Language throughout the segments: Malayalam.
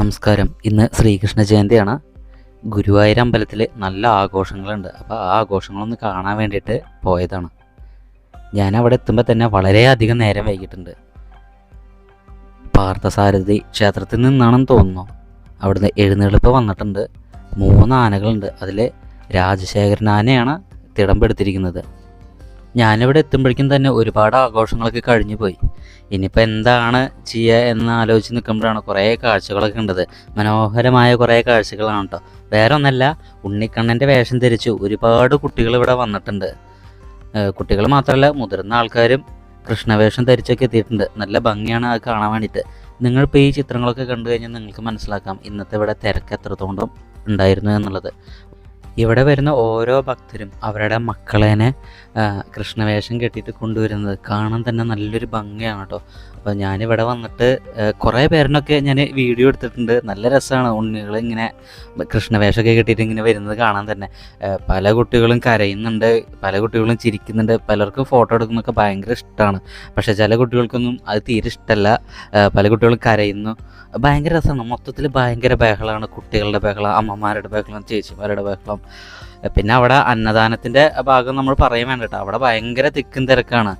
നമസ്കാരം. ഇന്ന് ശ്രീകൃഷ്ണ ജയന്തിയാണ്. ഗുരുവായൂർ അമ്പലത്തിൽ നല്ല ആഘോഷങ്ങളുണ്ട്. അപ്പോൾ ആ ആഘോഷങ്ങളൊന്ന് കാണാൻ വേണ്ടിയിട്ട് പോയതാണ്. ഞാൻ അവിടെ എത്തുമ്പോൾ തന്നെ വളരെയധികം നേരം വൈകിട്ടുണ്ട്. പാർത്ഥസാരഥി ക്ഷേത്രത്തിൽ നിന്നാണെന്ന് തോന്നുന്നു. അവിടുന്ന് എഴുന്നള്ളിപ്പ് വന്നിട്ടുണ്ട്. മൂന്ന് ആനകളുണ്ട്. അതിൽ രാജശേഖരൻ ആനയാണ് തിടമ്പെടുത്തിരിക്കുന്നത് ഞാനിവിടെ എത്തുമ്പോഴേക്കും തന്നെ ഒരുപാട് ആഘോഷങ്ങളൊക്കെ കഴിഞ്ഞു പോയി. ഇനിയിപ്പോൾ എന്താണ് ചെയ്യുക എന്ന് ആലോചിച്ച് നിൽക്കുമ്പോഴാണ് കുറേ കാഴ്ചകളൊക്കെ ഉണ്ടത് മനോഹരമായ കുറേ കാഴ്ചകളാണ് കേട്ടോ. വേറെ ഒന്നല്ല ഉണ്ണിക്കണ്ണന്റെ വേഷം ധരിച്ച് ഒരുപാട് കുട്ടികൾ ഇവിടെ വന്നിട്ടുണ്ട്. കുട്ടികൾ മാത്രമല്ല മുതിർന്ന ആൾക്കാരും കൃഷ്ണവേഷം ധരിച്ചൊക്കെ എത്തിയിട്ടുണ്ട്. നല്ല ഭംഗിയാണ് അത് കാണാൻ വേണ്ടിയിട്ട്. നിങ്ങളിപ്പോൾ ഈ ചിത്രങ്ങളൊക്കെ കണ്ടു കഴിഞ്ഞാൽ നിങ്ങൾക്ക് മനസ്സിലാക്കാം ഇന്നത്തെ ഇവിടെ തിരക്ക് എത്രത്തോളം ഉണ്ടായിരുന്നു എന്നുള്ളത്. ഇവിടെ വരുന്ന ഓരോ ഭക്തരും അവരുടെ മക്കളേനെ കൃഷ്ണവേഷം കെട്ടിയിട്ട് കൊണ്ടുവരുന്നത് കാണാൻ തന്നെ നല്ലൊരു ഭംഗിയാണ് കേട്ടോ. അപ്പോൾ ഞാനിവിടെ വന്നിട്ട് കുറേ പേരിനൊക്കെ ഞാൻ വീഡിയോ എടുത്തിട്ടുണ്ട്. നല്ല രസമാണ് ഉണ്ണികൾ ഇങ്ങനെ കൃഷ്ണവേഷമൊക്കെ കെട്ടിയിട്ട് ഇങ്ങനെ വരുന്നത് കാണാൻ തന്നെ. പല കുട്ടികളും കരയുന്നുണ്ട് പല കുട്ടികളും ചിരിക്കുന്നുണ്ട് പലർക്കും ഫോട്ടോ എടുക്കുന്നൊക്കെ ഭയങ്കര ഇഷ്ടമാണ്. പക്ഷേ ചില കുട്ടികൾക്കൊന്നും അത് തീരെ ഇഷ്ടമല്ല പല കുട്ടികളും കരയുന്നു. ഭയങ്കര രസമാണ്. മൊത്തത്തിൽ ഭയങ്കര ബഹളമാണ്. കുട്ടികളുടെ ബഹളം അമ്മമാരുടെ ബഹളം ചേച്ചിമാരുടെ ബഹളം പിന്നെ അവിടെ അന്നദാനത്തിന്റെ ഭാഗം നമ്മൾ പറയാൻ വേണ്ട കേട്ടോ. അവിടെ ഭയങ്കര തിക്കും തിരക്കാണ്.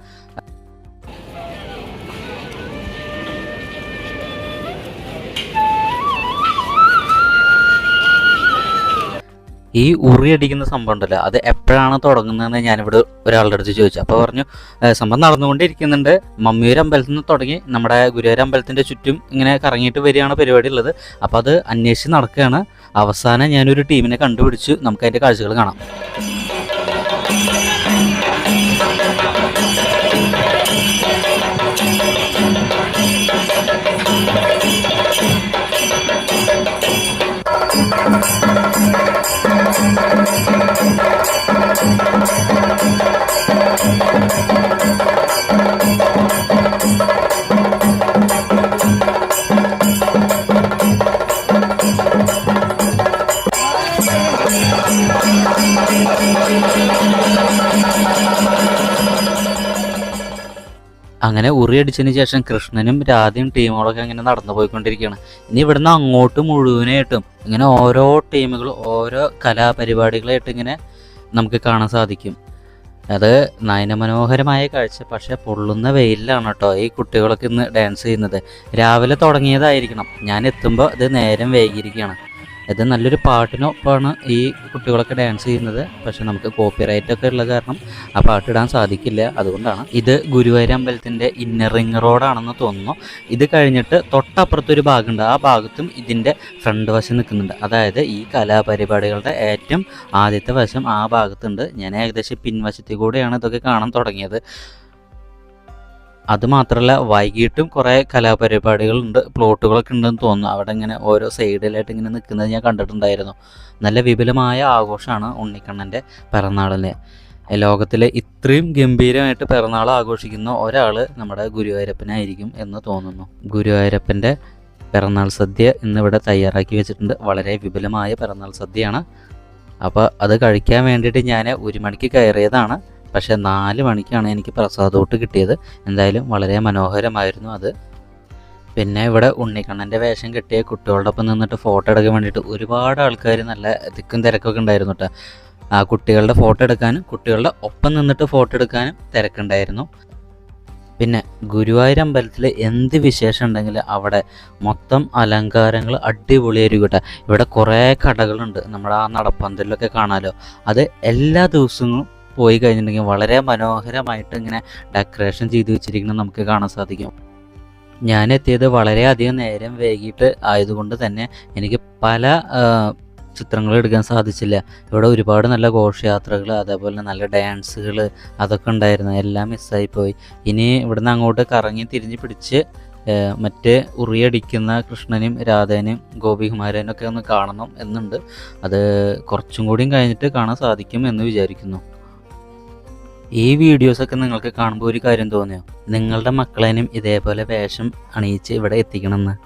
ഈ ഉറി അടിക്കുന്ന സംഭവം ഉണ്ടല്ലോ അത് എപ്പോഴാണ് തുടങ്ങുന്നതെന്ന് ഞാനിവിടെ ഒരാളുടെ അടുത്ത് ചോദിച്ചു. അപ്പോൾ പറഞ്ഞു സംഭവം നടന്നുകൊണ്ടിരിക്കുന്നുണ്ട് മമ്മിയൂർ അമ്പലത്തിൽ നിന്ന് തുടങ്ങി നമ്മുടെ ഗുരുവായൂർ അമ്പലത്തിന്റെ ചുറ്റും ഇങ്ങനെ കറങ്ങിയിട്ട് വരികയാണ് പരിപാടി ഉള്ളത്. അപ്പോൾ അത് അന്വേഷിച്ച് നടക്കുകയാണ്. അവസാനം ഞാനൊരു ടീമിനെ കണ്ടുപിടിച്ചു. നമുക്ക് അതിന്റെ കാഴ്ചകൾ കാണാം. അങ്ങനെ ഉറിയടിച്ചതിന് ശേഷം കൃഷ്ണനും രാധയും ടീമുകളൊക്കെ അങ്ങനെ നടന്നു പോയിക്കൊണ്ടിരിക്കുകയാണ്. ഇനി ഇവിടുന്ന് അങ്ങോട്ട് മുഴുവനായിട്ടും ഇങ്ങനെ ഓരോ ടീമുകൾ ഓരോ കലാപരിപാടികളായിട്ട് ഇങ്ങനെ നമുക്ക് കാണാൻ സാധിക്കും. അത് നയനമനോഹരമായ കാഴ്ച പക്ഷേ പൊള്ളുന്ന വെയിലാണ് കേട്ടോ ഈ കുട്ടികളൊക്കെ ഇന്ന് ഡാൻസ് ചെയ്യുന്നത്. രാവിലെ തുടങ്ങിയതായിരിക്കണം. ഞാൻ എത്തുമ്പോൾ ഇത് നേരം വൈകിയിരിക്കുകയാണ്. ഇത് നല്ലൊരു പാട്ടിനൊപ്പമാണ് ഈ കുട്ടികളൊക്കെ ഡാൻസ് ചെയ്യുന്നത്. പക്ഷെ നമുക്ക് കോപ്പിറൈറ്റ് ഒക്കെ ഉള്ള കാരണം ആ പാട്ട് ഇടാൻ സാധിക്കില്ല. അതുകൊണ്ടാണ് ഇത് ഗുരുവായൂർ അമ്പലത്തിന്റെ ഇന്നർ റിംഗ് റോഡാണെന്ന് തോന്നുന്നു. ഇത് കഴിഞ്ഞിട്ട് തൊട്ടപ്പുറത്തൊരു ഭാഗമുണ്ട്. ആ ഭാഗത്തും ഇതിന്റെ ഫ്രണ്ട് വശം നിൽക്കുന്നുണ്ട്. അതായത് ഈ കലാപരിപാടികളുടെ ഏറ്റവും ആദ്യത്തെ വശം ആ ഭാഗത്തുണ്ട്. ഞാൻ ഏകദേശം പിൻവശത്തിൽ കൂടെയാണ് ഇതൊക്കെ കാണാൻ തുടങ്ങിയത്. അത് മാത്രമല്ല വൈകിട്ടും കുറേ കലാപരിപാടികളുണ്ട് പ്ലോട്ടുകളൊക്കെ ഉണ്ടെന്ന് തോന്നുന്നു. അവിടെ ഇങ്ങനെ ഓരോ സൈഡിലായിട്ട് ഇങ്ങനെ നിൽക്കുന്നത് ഞാൻ കണ്ടിട്ടുണ്ടായിരുന്നു. നല്ല വിപുലമായ ആഘോഷമാണ് ഉണ്ണിക്കണ്ണന്റെ പിറന്നാളിന് ലോകത്തിലെ ഇത്രയും ഗംഭീരമായിട്ട് പിറന്നാൾ ആഘോഷിക്കുന്ന ഒരാൾ നമ്മുടെ ഗുരുവായൂരപ്പനായിരിക്കും എന്ന് തോന്നുന്നു. ഗുരുവായൂരപ്പന്റെ പിറന്നാൾ സദ്യ ഇന്നിവിടെ തയ്യാറാക്കി വെച്ചിട്ടുണ്ട്. വളരെ വിപുലമായ പിറന്നാൾ സദ്യയാണ്. അപ്പോൾ അത് കഴിക്കാൻ വേണ്ടിയിട്ട് ഞാൻ ഒരു മണിക്ക് കയറിയതാണ്. പക്ഷേ നാല് മണിക്കാണ് എനിക്ക് പ്രസാദോട്ട് കിട്ടിയത്. എന്തായാലും വളരെ മനോഹരമായിരുന്നു അത്. പിന്നെ ഇവിടെ ഉണ്ണിക്കണ്ണന്റെ വേഷം കെട്ടിയ കുട്ടികളുടെ ഒപ്പം നിന്നിട്ട് ഫോട്ടോ എടുക്കാൻ വേണ്ടിയിട്ട് ഒരുപാട് ആൾക്കാർ നല്ല തിക്കും തിരക്കൊക്കെ ഉണ്ടായിരുന്നു കേട്ടോ. ആ കുട്ടികളുടെ ഫോട്ടോ എടുക്കാനും കുട്ടികളുടെ ഒപ്പം നിന്നിട്ട് ഫോട്ടോ എടുക്കാനും തിരക്കുണ്ടായിരുന്നു. പിന്നെ ഗുരുവായൂർ അമ്പലത്തിൽ എന്ത് വിശേഷം ഉണ്ടെങ്കിൽ അവിടെ മൊത്തം അലങ്കാരങ്ങൾ അടിപൊളിയായിരിക്കും കേട്ടോ. ഇവിടെ കുറേ കടകളുണ്ട്. നമ്മുടെ ആ നടപ്പന്തലിലൊക്കെ കാണാമല്ലോ അത് എല്ലാ ദിവസവും പോയി കഴിഞ്ഞിട്ടുണ്ടെങ്കിൽ വളരെ മനോഹരമായിട്ട് ഇങ്ങനെ ഡെക്കറേഷൻ ചെയ്ത് വെച്ചിരിക്കുന്നത് നമുക്ക് കാണാൻ സാധിക്കും. ഞാൻ എത്തിയത് വളരെയധികം നേരം വൈകിട്ട് ആയതുകൊണ്ട് തന്നെ എനിക്ക് പല ചിത്രങ്ങൾ എടുക്കാൻ സാധിച്ചില്ല. ഇവിടെ ഒരുപാട് നല്ല ഘോഷയാത്രകൾ അതേപോലെ നല്ല ഡാൻസുകൾ അതൊക്കെ ഉണ്ടായിരുന്നു. എല്ലാം മിസ്സായി പോയി. ഇനി ഇവിടുന്ന് അങ്ങോട്ട് കറങ്ങി തിരിഞ്ഞ് പിടിച്ച് മറ്റേ ഉറിയടിക്കുന്ന കൃഷ്ണനും രാധേനും ഗോപികുമാരനും ഒക്കെ ഒന്ന് കാണണം എന്നുണ്ട്. അത് കുറച്ചും കൂടിയും കഴിഞ്ഞിട്ട് കാണാൻ സാധിക്കും എന്ന് വിചാരിക്കുന്നു. ഈ വീഡിയോസൊക്കെ നിങ്ങൾക്ക് കാണുമ്പോൾ ഒരു കാര്യം തോന്നിയോ? നിങ്ങളുടെ മക്കളേനും ഇതേപോലെ വേഷം അണിയിച്ച് ഇവിടെ എത്തിക്കണമെന്ന്.